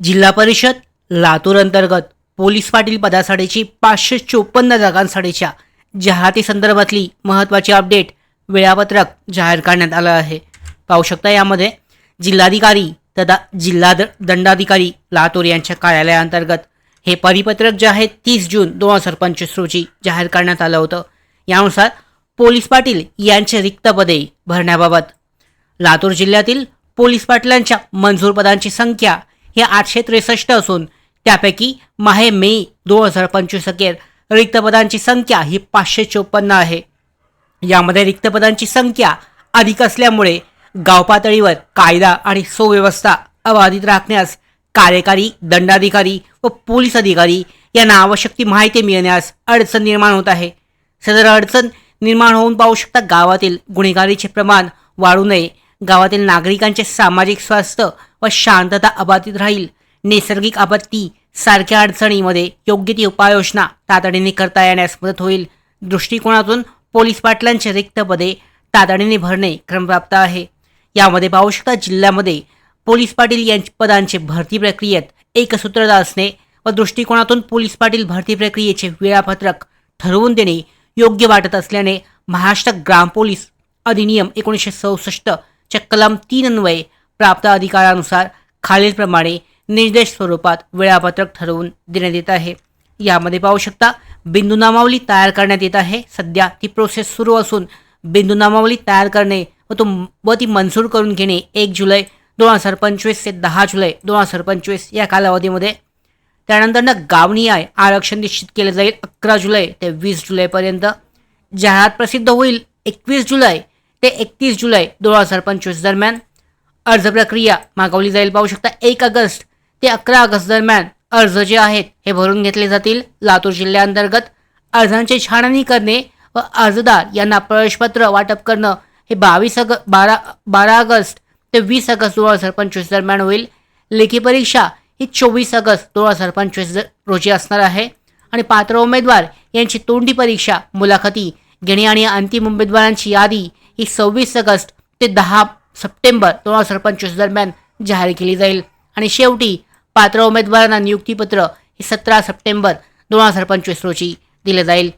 जिल्हा परिषद लातूर अंतर्गत पोलीस पाटील पदासाठीची पाचशे चोपन्न जागांसाठीच्या जाहिरातीसंदर्भातली महत्त्वाची अपडेट वेळापत्रक जाहीर करण्यात आलं आहे. पाहू शकता यामध्ये जिल्हाधिकारी तथा जिल्हा द दंडाधिकारी लातूर यांच्या कार्यालयाअंतर्गत हे परिपत्रक जे आहे तीस जून दोन हजार पंचवीस रोजी जाहीर करण्यात आलं होतं. यानुसार पोलीस पाटील यांचे रिक्त पदे भरण्याबाबत लातूर जिल्ह्यातील पोलीस पाटलांच्या मंजूर पदांची संख्या हे आठशे त्रेसष्ट असून त्यापैकी माहे मे दोन हजार पंचवीस अखेर रिक्तपदांची संख्या ही पाचशे चोपन्न आहे. यामध्ये रिक्तपदांची संख्या अधिक असल्यामुळे गाव पातळीवर कायदा आणि सुव्यवस्था अबाधित राखण्यास कार्यकारी दंडाधिकारी व पोलीस अधिकारी यांना आवश्यक ती माहिती मिळण्यास अडचण निर्माण होत आहे. सदर अडचण निर्माण होऊन पाहू शकता गावातील गुन्हेगारीचे प्रमाण वाढू नये. गावातील नागरिकांचे सामाजिक स्वास्थ्य व शांतता अबाधित राहील. नैसर्गिक आपत्ती सारख्या अडचणीमध्ये योग्य ती उपाययोजना तातडीने करता येण्यास मदत होईल. दृष्टिकोनातून पोलीस पाटलांचे रिक्त पदे तातडीने भरणे क्रमप्राप्त आहे. यामध्ये पाहू शकता जिल्ह्यामध्ये पोलीस पाटील यांच्या पदांचे भरती प्रक्रियेत एकसूत्रता असणे व दृष्टिकोनातून पोलीस पाटील भरती प्रक्रियेचे वेळापत्रक ठरवून देणे योग्य वाटत असल्याने महाराष्ट्र ग्राम पोलीस अधिनियम एकोणीसशे चौसष्ट च्या कलम तीन अन्वये प्राप्त अधिकारानुसार खालीलप्रमाणे निर्देश स्वरूपात वेळापत्रक ठरवून देण्यात येत आहे. यामध्ये पाहू शकता बिंदू नामावली तयार करण्यात येत आहे. सध्या ती प्रोसेस सुरू असून बिंदू नामावली तयार करणे व तो व ती मंजूर करून घेणे एक जुलै दोन हजार पंचवीस ते दहा जुलै दोन हजार पंचवीस या कालावधीमध्ये. त्यानंतर ना गावणी गावनिहाय आरक्षण निश्चित केले जाईल अकरा जुलै ते वीस जुलैपर्यंत. जाहिरात प्रसिद्ध होईल एकवीस जुलै ते एकतीस जुलै दोन हजार पंचवीस दरम्यान. अर्ज प्रक्रिया मागवली जाईल. पाहू शकता एक ऑगस्ट ते अकरा ऑगस्ट दरम्यान अर्ज जे आहेत हे भरून घेतले जातील. लातूर जिल्ह्याअंतर्गत अर्जांची छाननी करणे व अर्जदार यांना प्रवेशपत्र वाटप करणं हे बावीस अग बारा बारा ऑगस्ट ते वीस ऑगस्ट दोन हजार पंचवीस दरम्यान होईल. लेखी परीक्षा ही चोवीस ऑगस्ट दोन हजार पंचवीस रोजी असणार आहे. आणि पात्र उमेदवार यांची तोंडी परीक्षा मुलाखती घेणे आणि अंतिम उमेदवारांची यादी ही सव्वीस ऑगस्ट ते दहा सप्टेंबर दोन हजार पंचवीस दरम्यान जाहीर केली जाईल. आणि शेवटी पात्र उमेदवारांना नियुक्तीपत्र हे सतरा सप्टेंबर दोन हजार पंचवीस रोजी दिले जाईल.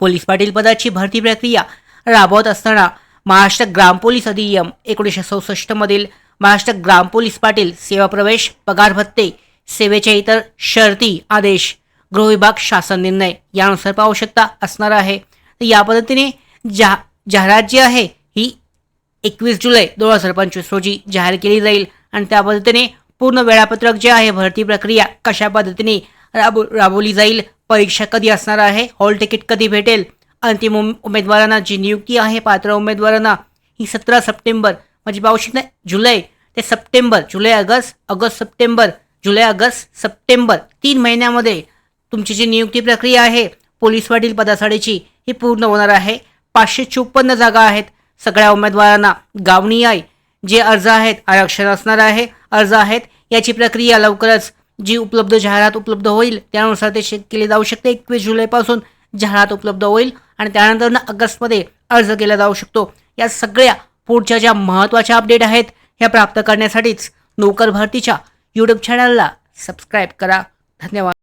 पोलीस पाटील पदाची भरती प्रक्रिया राबवत असताना महाराष्ट्र ग्राम पोलीस अधिनियम एकोणीसशे सौसष्टमधील महाराष्ट्र ग्राम पोलीस पाटील सेवा प्रवेश पगार भत्ते सेवेच्या इतर शर्ती आदेश गृहविभाग शासन निर्णय यानुसार पाहू शकता असणार आहे. तर या पद्धतीने जा जाहिरात जी आहे एकवीस जुलै दोन हजार पंचवीस रोजी जाहीर केली जाईल. आणि त्या पद्धतीने पूर्ण वेळापत्रक जे आहे भरती प्रक्रिया कशा पद्धतीने राबव राबवली जाईल परीक्षा कधी असणार आहे हॉल तिकीट कधी भेटेल अंतिम उम उमेदवारांना जी नियुक्ती आहे पात्र उमेदवारांना ही सतरा सप्टेंबर म्हणजे पाहू शकता जुलै ते सप्टेंबर जुलै ऑगस्ट ऑगस्ट सप्टेंबर जुलै ऑगस्ट सप्टेंबर तीन महिन्यामध्ये तुमची जी नियुक्ती प्रक्रिया आहे पोलीस पाटील पदासाठीची ही पूर्ण होणार आहे. पाचशे चोपन्न जागा आहेत. सगळ्या उमेदवारांना गावनिहाय जे अर्ज आहेत आरक्षण असणार आहे अर्ज आहेत याची प्रक्रिया लवकरच जी उपलब्ध जाहिरात उपलब्ध होईल त्यानुसार ते चेक केले जाऊ शकते. एकवीस जुलैपासून जाहिरात उपलब्ध होईल आणि त्यानंतर ऑगस्टमध्ये अर्ज केला जाऊ शकतो. या सगळ्या पुढच्या ज्या महत्त्वाच्या अपडेट आहेत ह्या प्राप्त करण्यासाठीच नोकर भरतीच्या यूट्यूब चॅनलला सबस्क्राईब करा. धन्यवाद.